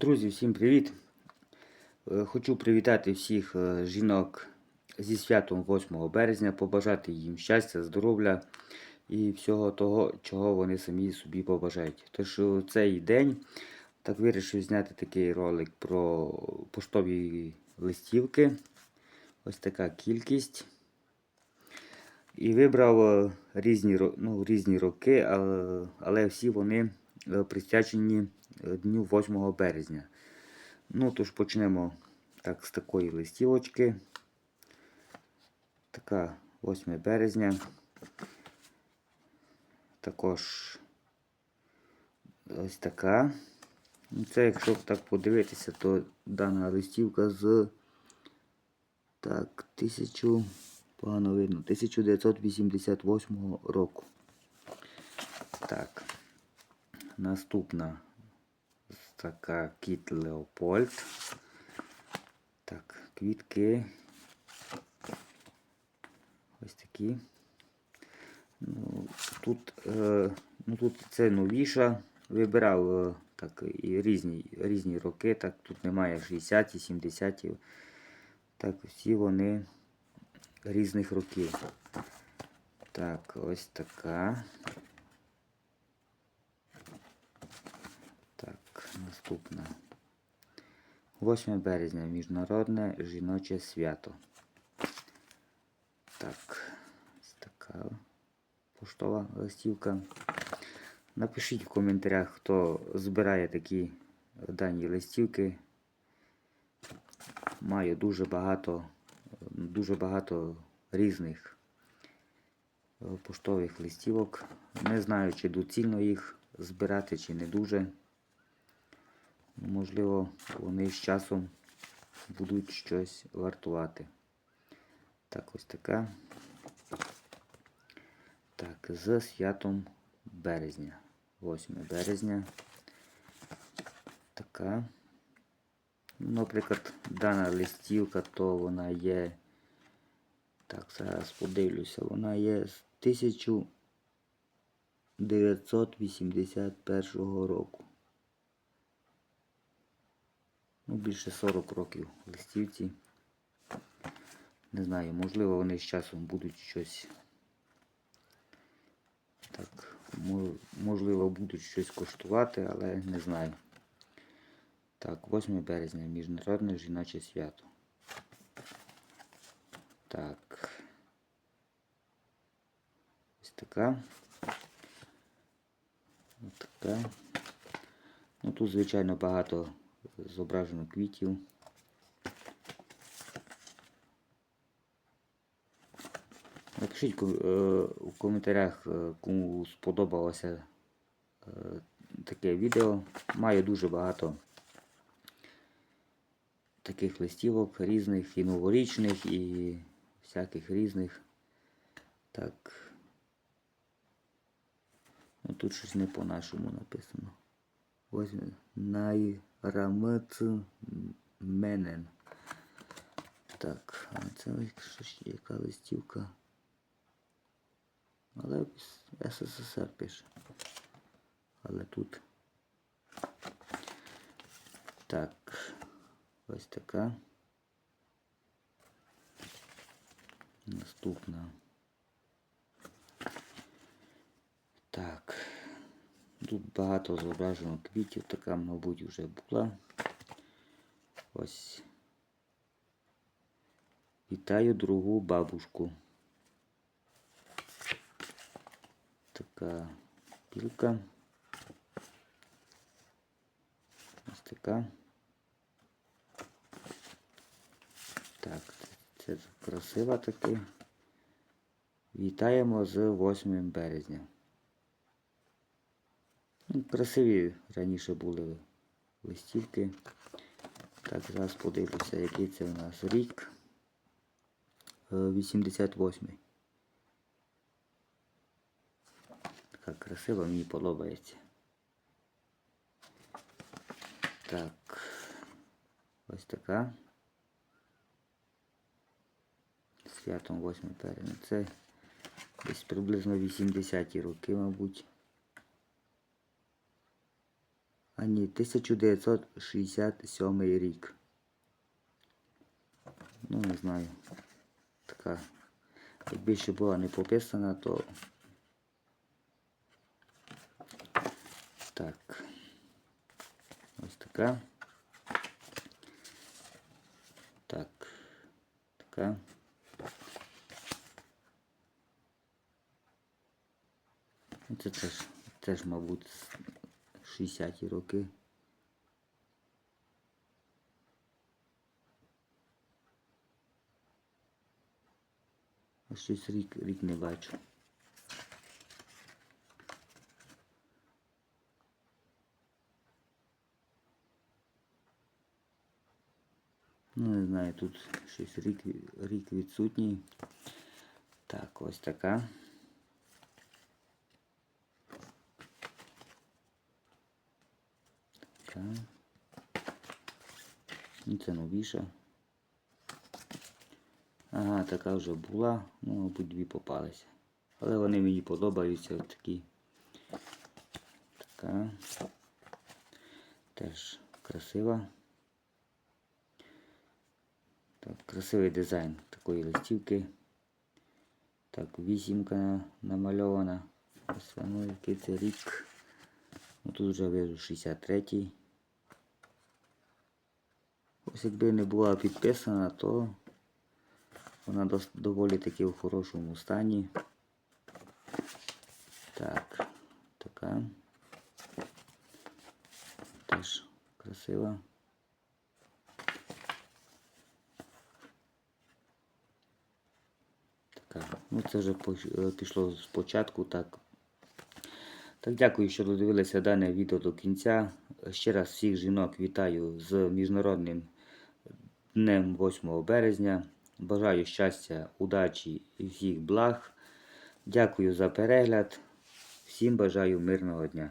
Друзі, всім привіт! Е, Хочу привітати всіх е, жінок зі святом 8 березня, побажати їм щастя, здоров'я і всього того, чого вони самі собі побажають. Тож у цей день так вирішив зняти такий ролик про поштові листівки. Ось така кількість. І вибрав е, різні, ну, різні роки, але, всі вони присвячені дню 8 березня. Ну, тож почнемо так з такої листівочки. Така 8 березня. Також ось така. Ну, Це, якщо так подивитися, то дана листівка з так, 1000, погано видно, 1988 року. Так. Наступна така кіт Леопольд. Так, квітки. Ось такі. Ну, тут, е, ну, тут це новіша. Вибирав е, так, і різні, різні роки. Так, тут немає 60-ті, 70-ті. Так, всі вони різних років. Так, ось така. Так, наступна. 8 березня Міжнародне жіноче свято. Так, така поштова листівка. Напишіть в коментарях, хто збирає такі дані листівки. Маю дуже багато, дуже багато різних поштових листівок. Не знаю, чи доцільно їх збирати, чи не дуже. Можливо, вони з часом будуть щось вартувати. Так, ось така. Так, з святом березня. 8 березня. Така. Ну, Наприклад, дана листівка, то вона є. Так, зараз подивлюся, вона є з 1981 року. Ну, більше 40 років листівці. Не знаю, можливо, вони з часом будуть щось. Так, можливо, будуть щось коштувати, але не знаю. Так, 8 березня, Міжнародне жіноче свято. Так. Ось така. Ось така. Ну тут, звичайно, багато зображено квітів. Напишіть ко- е, у коментарях, е, кому сподобалося е, таке відео. Маю дуже багато таких листівок різних, і новорічних, і всяких різних. Так. Ну, тут щось не по-нашому написано. Ось найрамец менен. Так, а це що ж, яка листівка? Але СССР пише. Але тут. Так. Ось така. Наступна. Так. Тут багато зображено квітів, така, мабуть, вже була. Ось. Вітаю другу бабушку. Така білка. Ось така. Так, це красива таки. Вітаємо з 8 березня. Ну, красиві раніше були листівки. Так, зараз подивлюся, який це у нас рік. Е, 88. Така красива, мені подобається. Так, ось така. Святом 8 березня. Це десь приблизно 80-ті роки, мабуть. А ні, 1967 рік. Ну, не знаю. Така. Якби ще була не пописана, то. Так. Ось така. Так. Така. Це теж, теж, мабуть, 60-ті роки. А Щось рік, рік не бачу. Ну, не знаю, тут щось рік, рік відсутній. Так, ось така. Ну, Це новіша. Ага, така вже була. Ну, мабуть, дві попалися. Але вони мені подобаються от такі. Така. Теж красива. Так, красивий дизайн такої листівки. Так, вісімка намальована. Ось воно який це рік. Ну, тут вже вижу 63-й. Якби не була підписана, то вона доволі таки в хорошому стані. Так, така. Теж красива. Така. Ну це вже е, пішло спочатку, так. Так, дякую, що додивилися дане відео до кінця. Ще раз всіх жінок вітаю з Міжнародним днем 8 березня. Бажаю щастя, удачі і всіх благ. Дякую за перегляд. Всім бажаю мирного дня.